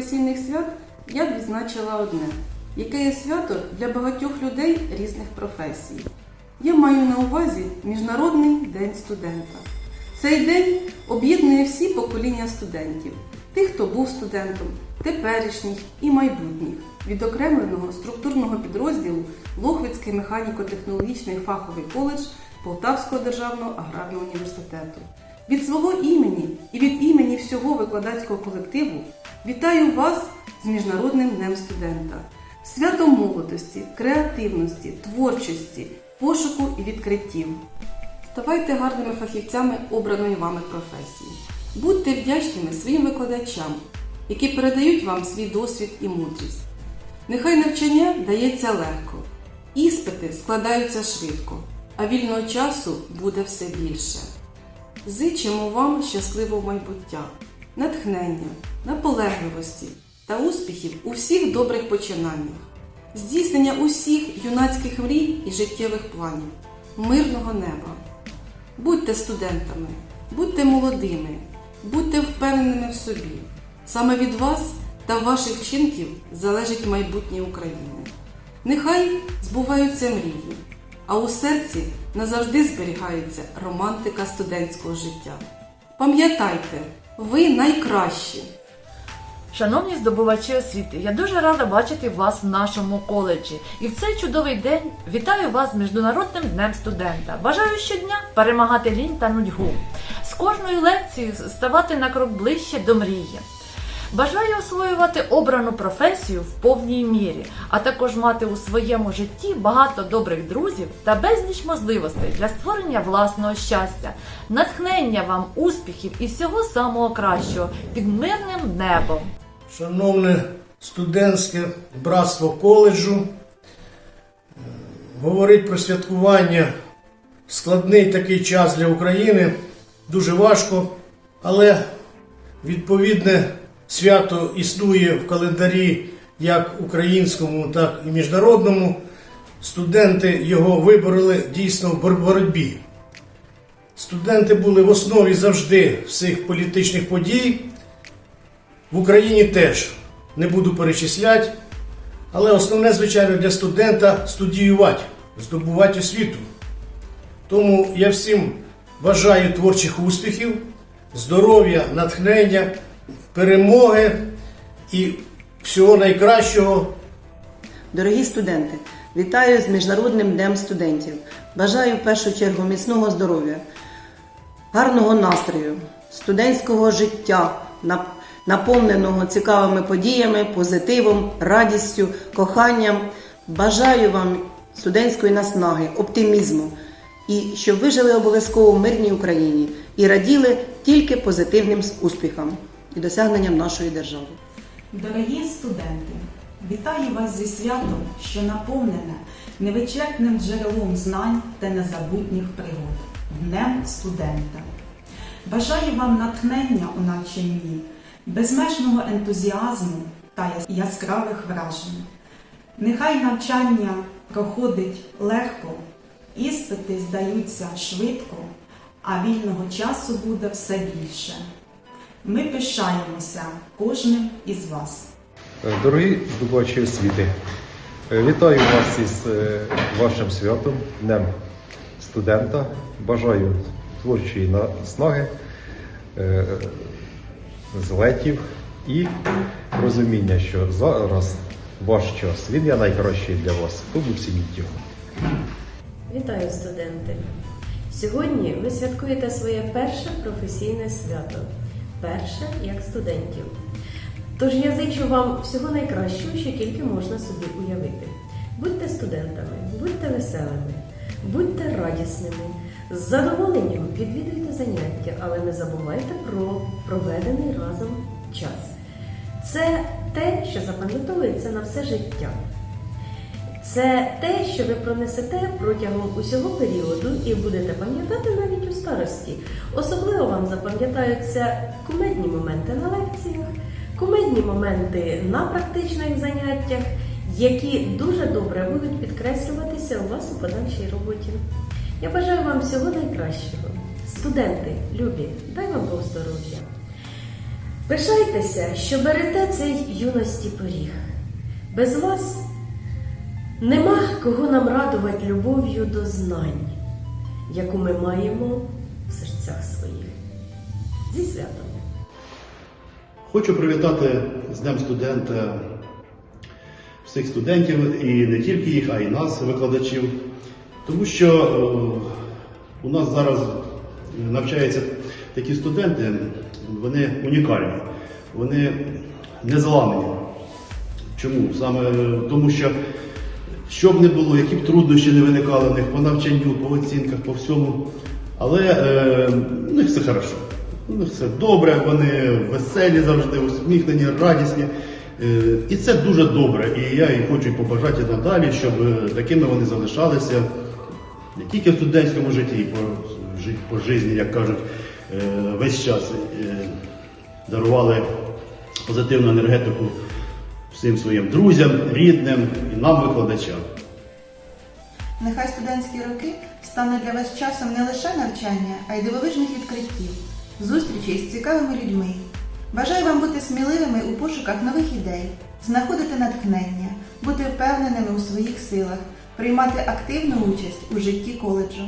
професійних свят я б відзначила одне, яке є свято для багатьох людей різних професій. Я маю на увазі Міжнародний день студента. Цей день об'єднує всі покоління студентів, тих, хто був студентом, теперішніх і майбутніх, відокремленого структурного підрозділу Лохвицький механіко-технологічний фаховий коледж Полтавського державного аграрного університету. Від свого імені і від імені всього викладацького колективу вітаю вас з Міжнародним днем студента, святом молодості, креативності, творчості, пошуку і відкриттів. Ставайте гарними фахівцями обраної вами професії. Будьте вдячними своїм викладачам, які передають вам свій досвід і мудрість. Нехай навчання дається легко, іспити складаються швидко, а вільного часу буде все більше. Зичимо вам щасливого майбуття, натхнення, наполегливості та успіхів у всіх добрих починаннях, здійснення усіх юнацьких мрій і життєвих планів, мирного неба. Будьте студентами, будьте молодими, будьте впевненими в собі. Саме від вас та ваших вчинків залежить майбутнє України. Нехай збуваються мрії, а у серці назавжди зберігається романтика студентського життя. Пам'ятайте, ви найкращі! Шановні здобувачі освіти, я дуже рада бачити вас в нашому коледжі. І в цей чудовий день вітаю вас з Міжнародним днем студента. Бажаю щодня перемагати лінь та нудьгу. З кожною лекцією ставати на крок ближче до мрії. Бажаю освоювати обрану професію в повній мірі, а також мати у своєму житті багато добрих друзів та безліч можливостей для створення власного щастя, натхнення вам успіхів і всього самого кращого під мирним небом. Шановне студентське братство коледжу, говорить про святкування складний такий час для України дуже важко, але відповідне свято існує в календарі як українському, так і міжнародному. Студенти його вибороли дійсно в боротьбі. Студенти були в основі завжди всіх політичних подій. В Україні теж не буду перечисляти, але основне, звичайно, для студента студіювати, здобувати освіту. Тому я всім бажаю творчих успіхів, здоров'я, натхнення, перемоги і всього найкращого Дорогі студенти, вітаю з Міжнародним днем студентів. Бажаю в першу чергу міцного здоров'я, гарного настрою, студентського життя, наповненого цікавими подіями, позитивом, радістю, коханням. Бажаю вам студентської наснаги, оптимізму і щоб ви жили обов'язково в мирній Україні і раділи тільки позитивним успіхам і досягненням нашої держави. Дорогі студенти, вітаю вас зі святом, що наповнене невичерпним джерелом знань та незабутніх пригод Днем студента. Бажаю вам натхнення у навчанні, безмежного ентузіазму та яскравих вражень. Нехай навчання проходить легко, іспити здаються швидко, а вільного часу буде все більше. Ми пишаємося кожним із вас. Е, Дорогі здобувачі освіти, е, вітаю вас із е, вашим святом, Днем студента. Бажаю творчої наснаги, злетів і розуміння, що зараз ваш час він є найкращий для вас, тому цініть його. Вітаю, студенти! Сьогодні ви святкуєте своє перше професійне свято, перше як студентів. Тож я зичу вам всього найкращого, що тільки можна собі уявити. Будьте студентами, будьте веселими, будьте радісними, з задоволенням відвідуйте заняття, але не забувайте про проведений разом час. Це те, що запам'ятовується на все життя. Це те, що ви пронесете протягом усього періоду і будете пам'ятати навіть у старості. Особливо вам запам'ятаються кумедні моменти на лекціях, кумедні моменти на практичних заняттях, які дуже добре будуть підкреслюватися у вас у подальшій роботі. Я бажаю вам всього найкращого. Студенти, любі, дай вам Бог здоров'я. Пишайтеся, що берете цей юності поріг. Без вас нема кого нам радувати любов'ю до знань, яку ми маємо в серцях своїх. Зі святом! Хочу привітати з Днем студента всіх студентів і не тільки їх, а й нас, викладачів. Тому що е, у нас зараз навчаються такі студенти, вони унікальні, вони незламні. Чому? Саме тому, що що б не було, які б труднощі не виникали в них по навчанню, по оцінках, по всьому. Але е, у них все хорошо. У них все добре, вони веселі завжди, усміхнені, радісні. Е, і це дуже добре. І я і хочу побажати надалі, щоб е, такими вони залишалися не тільки в студентському житті, по, по житті, як кажуть, е, весь час е, дарували позитивну енергетику всім своїм друзям, рідним і нам, викладачам. Нехай студентські роки стануть для вас часом не лише навчання, а й дивовижних відкриттів, зустрічей з цікавими людьми. Бажаю вам бути сміливими у пошуках нових ідей, знаходити натхнення, бути впевненими у своїх силах, приймати активну участь у житті коледжу.